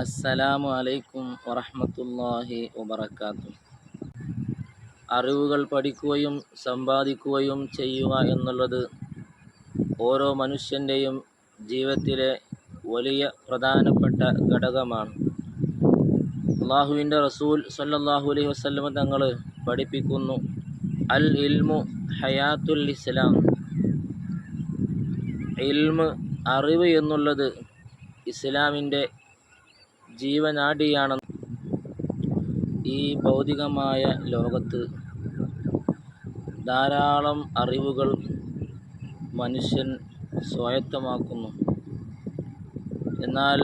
അസ്സലാമു അലൈക്കും വറഹ്മത്തുള്ളാഹി വബറകാതുഹു. അറിവുകൾ പഠിക്കുകയും സമ്പാദിക്കുകയും ചെയ്യുക എന്നുള്ളത് ഓരോ മനുഷ്യന്റെയും ജീവിതത്തിലെ വലിയ പ്രധാനപ്പെട്ട ഘടകമാണ്. അള്ളാഹുവിന്റെ റസൂൽ സല്ലല്ലാഹു അലൈഹി വസല്ലമ തങ്ങൾ പഠിപ്പിക്കുന്നു അൽ ഇൽമു ഹയാത്തുൽ ഇസ്ലാം. ഇൽമ് അറിവ് എന്നുള്ളത് ഇസ്ലാമിന്റെ ജീവനാഡിയാണ് ഈ ഭൗതികമായ ലോകത്ത് ധാരാളം അറിവുകൾ മനുഷ്യൻ സ്വായത്തമാക്കുന്നു. എന്നാൽ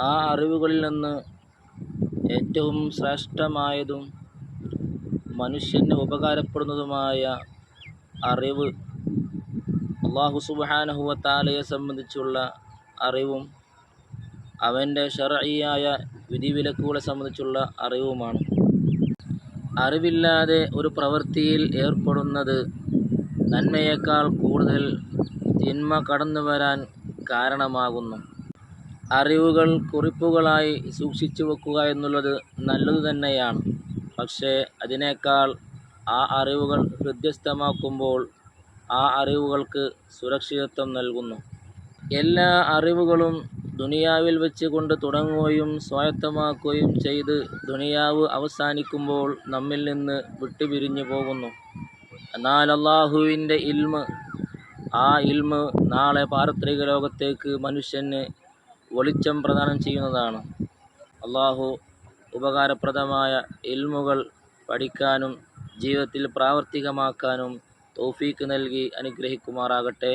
ആ അറിവുകളിൽ നിന്ന് ഏറ്റവും ശ്രേഷ്ഠമായതും മനുഷ്യന് ഉപകാരപ്പെടുന്നതുമായ അറിവ് അള്ളാഹു സുബാനഹുവത്താലയെ സംബന്ധിച്ചുള്ള അറിവും അവന്റെ ഷറിയായ വിധിവിലക്കുകളെ സംബന്ധിച്ചുള്ള അറിവുമാണ്. അറിവില്ലാതെ ഒരു പ്രവൃത്തിയിൽ ഏർപ്പെടുന്നത് നന്മയേക്കാൾ കൂടുതൽ തിന്മ കടന്നു വരാൻ കാരണമാകുന്നു. അറിവുകൾ കുറിപ്പുകളായി സൂക്ഷിച്ചു വെക്കുക എന്നുള്ളത് നല്ലതു തന്നെയാണ്. പക്ഷേ അതിനേക്കാൾ ആ അറിവുകൾ ഹൃദ്യസ്ഥമാക്കുമ്പോൾ ആ അറിവുകൾക്ക് സുരക്ഷിതത്വം നൽകുന്നു. എല്ലാ അറിവുകളും ദുനിയാവിൽ വെച്ച് കൊണ്ട് തുടങ്ങുകയും സ്വായത്തമാക്കുകയും ചെയ്ത് ദുനിയാവ് അവസാനിക്കുമ്പോൾ നമ്മിൽ നിന്ന് വിട്ടുപിരിഞ്ഞു പോകുന്നു. എന്നാൽ അള്ളാഹുവിന്റെ ഇൽമ് ആ ഇൽമ് നാളെ പാരത്രിക ലോകത്തേക്ക് മനുഷ്യന് വെളിച്ചം പ്രദാനം ചെയ്യുന്നതാണ്. അള്ളാഹു ഉപകാരപ്രദമായ ഇൽമുകൾ പഠിക്കാനും ജീവിതത്തിൽ പ്രാവർത്തികമാക്കാനും തൗഫീക്ക് നൽകി അനുഗ്രഹിക്കുമാറാകട്ടെ.